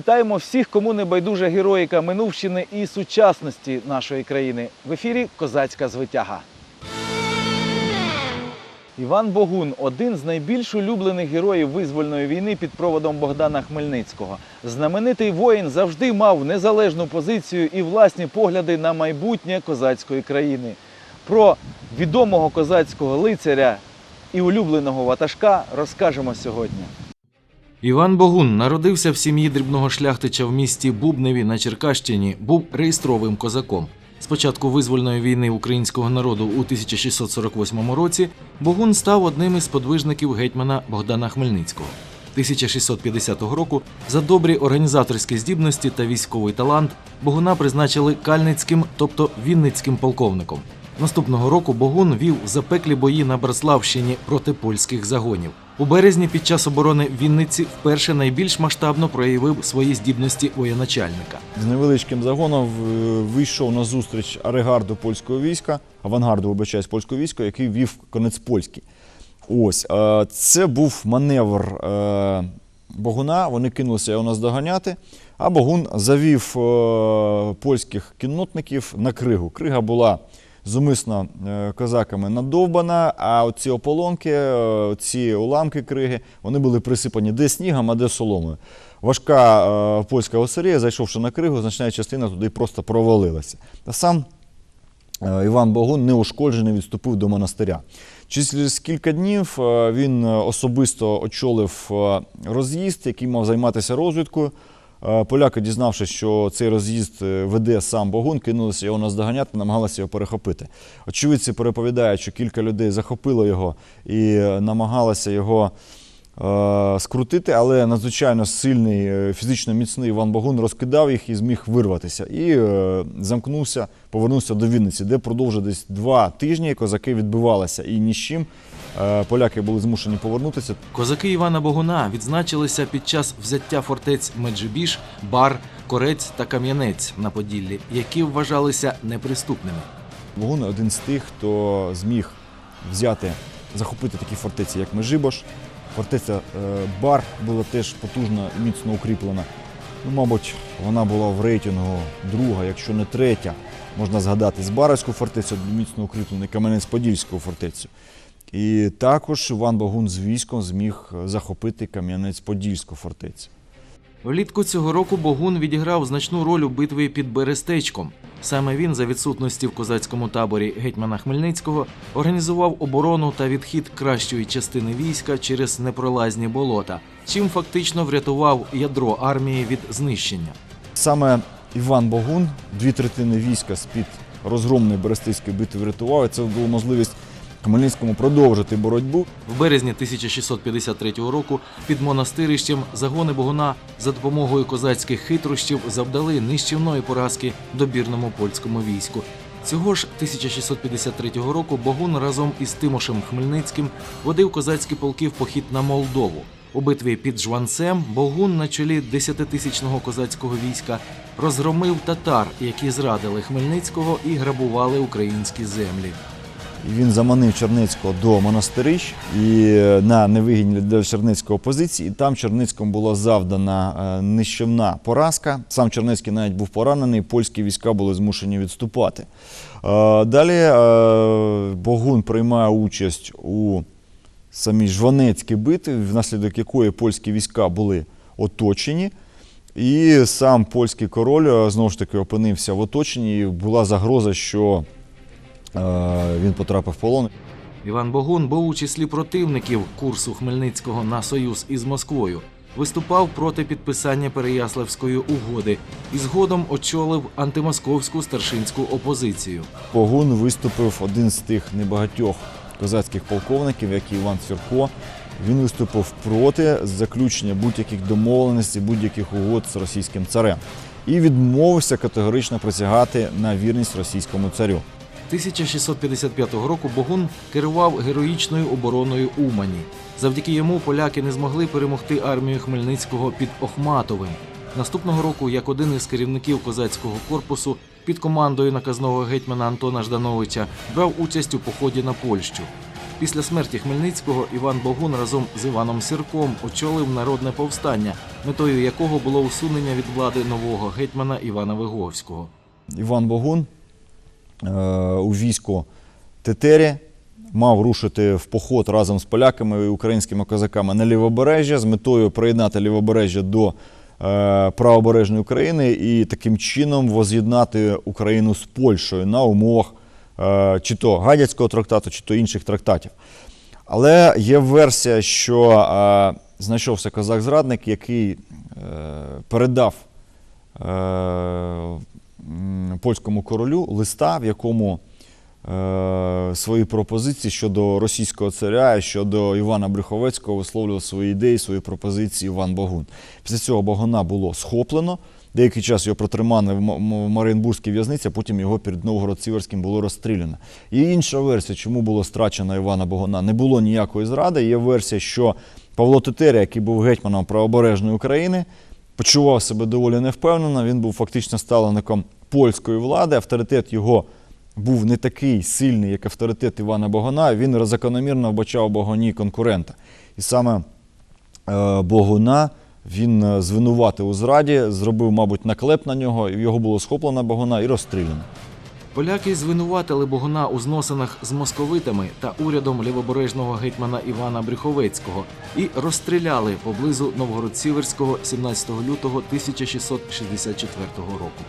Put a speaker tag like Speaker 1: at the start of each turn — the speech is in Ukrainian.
Speaker 1: Вітаємо всіх, кому не байдужа героїка минувщини і сучасності нашої країни. В ефірі Козацька звитяга. Іван Богун один з найбільш улюблених героїв визвольної війни під проводом Богдана Хмельницького. Знаменитий воїн завжди мав незалежну позицію і власні погляди на майбутнє козацької країни. Про відомого козацького лицаря і улюбленого ватажка розкажемо сьогодні.
Speaker 2: Іван Богун народився в сім'ї дрібного шляхтича в місті Бубневі на Черкащині. Був реєстровим козаком. З початку визвольної війни українського народу у 1648 році Богун став одним із подвижників гетьмана Богдана Хмельницького. 1650 року за добрі організаторські здібності та військовий талант Богуна призначили кальницьким, тобто вінницьким полковником. Наступного року Богун вів запеклі бої на Браславщині проти польських загонів. У березні під час оборони Вінниці вперше найбільш масштабно проявив свої здібності воєначальника.
Speaker 3: З невеличким загоном е, вийшов на зустріч арегарду польського війська, авангарду, вибачаюсь, польського війська, який вів конець польський. Ось е, це був маневр е, Богуна. Вони кинулися його наздоганяти. А Богун завів польських кіннотників на кригу. Крига була зумисно е, козаками надовбана, а оці ополонки, е, ці уламки криги, вони були присипані де снігом, а де соломою. Важка е, польська осерія, зайшовши на кригу, значна частина туди просто провалилася. Та сам Іван Богун неушкоджений відступив до монастиря. Через кілька днів він особисто очолив роз'їзд, який мав займатися розвідкою. Е, Поляки, дізнавшись, що цей роз'їзд е, веде сам Богун, кинулися його наздоганяти, намагалися його перехопити. Очевидці переповідають, що кілька людей захопило його і е, намагалися його скрутити, але надзвичайно сильний, фізично міцний Іван Богун розкидав їх і зміг вирватися. І замкнувся, повернувся до Вінниці, де продовжив десь два тижні козаки відбивалися і ні з чим. Е, Поляки були змушені повернутися.
Speaker 2: Козаки Івана Богуна відзначилися під час взяття фортець Меджибіж, Бар, Корець та Кам'янець на Поділлі, які вважалися неприступними.
Speaker 3: Богун один з тих, хто зміг взяти, захопити такі фортеці, як Межибош. Фортеця е, Бар була теж потужно і міцно укріплена. Ну, мабуть, вона була в рейтингу друга, якщо не третя. Можна згадати Збаразьку фортецю, міцно укріплену, і Кам'янець-Подільську фортецю. І також Іван Богун з військом зміг захопити Кам'янець-Подільську фортецю.
Speaker 2: Влітку цього року Богун відіграв значну роль у битві під Берестечком. Саме він, за відсутності в козацькому таборі гетьмана Хмельницького, організував оборону та відхід кращої частини війська через непролазні болота, чим фактично врятував ядро армії від знищення.
Speaker 3: Саме Іван Богун дві третини війська з-під розгромної Берестейської битви врятував. І це була можливість Хмельницькому продовжити боротьбу.
Speaker 2: В березні 1653 року під монастирищем загони Богуна за допомогою козацьких хитрощів завдали нищівної поразки добірному польському війську. Цього ж 1653 року Богун разом із Тимошем Хмельницьким водив козацькі полки в похід на Молдову. У битві під Жванцем Богун на чолі 10-тисячного козацького війська розгромив татар, які зрадили Хмельницького і грабували українські землі.
Speaker 3: Він заманив Черницького до монастирищ і е, на невигідні для Черницького позиції. І там Черницькому була завдана е, нищівна поразка. Сам Черницький навіть був поранений, польські війська були змушені відступати. Е, Далі Богун приймає участь у самій Жванецькій битві, внаслідок якої польські війська були оточені. І сам польський король знову ж таки опинився в оточенні. І була загроза, що він потрапив в полон.
Speaker 2: Іван Богун був у числі противників курсу Хмельницького на союз із Москвою. Виступав проти підписання Переяславської угоди і згодом очолив антимосковську старшинську опозицію.
Speaker 3: Погун виступив один з тих небагатьох козацьких полковників, як і Іван Цвірко. Він виступив проти заключення будь-яких домовленостей, будь-яких угод з російським царем і відмовився категорично присягати на вірність російському царю.
Speaker 2: 1655 року Богун керував героїчною обороною Умані. Завдяки йому поляки не змогли перемогти армію Хмельницького під Охматовим. Наступного року, як один із керівників козацького корпусу під командою наказного гетьмана Антона Ждановича, брав участь у поході на Польщу. Після смерті Хмельницького Іван Богун разом з Іваном Сірком очолив народне повстання, метою якого було усунення від влади нового гетьмана Івана Виговського.
Speaker 3: Іван Богун у війську Тетері мав рушити в поход разом з поляками і українськими козаками на лівобережжя з метою приєднати лівобережжя до е, правобережної України і таким чином воз'єднати Україну з Польщею на умовах е, чи то Гадяцького трактату, чи то інших трактатів. Але є версія, що е, знайшовся козак-зрадник, який е, передав е, польському королю листа, в якому е, свої пропозиції щодо російського царя, і щодо Івана Брюховецького висловлював свої ідеї, свої пропозиції Іван Богун. Після цього Богуна було схоплено. Деякий час його протримали в М- М- в'язниці, а потім його перед Новгород-Сіверським було розстріляно. Є інша версія, чому було страчено Івана Богуна. Не було ніякої зради. Є версія, що Павло Тетеря, який був гетьманом правобережної України, почував себе доволі невпевнено. Він був фактично ставленником польської влади. Авторитет його був не такий сильний, як авторитет Івана Богуна. Він закономірно вбачав в Богуні конкурента. І саме е, Богуна він е, звинуватив у зраді, зробив, мабуть, наклеп на нього, і його було схоплено Богуна і розстріляно.
Speaker 2: Поляки звинуватили Богуна у зносинах з московитами та урядом лівобережного гетьмана Івана Брюховецького і розстріляли поблизу Новгород-Сіверського 17 лютого 1664 року.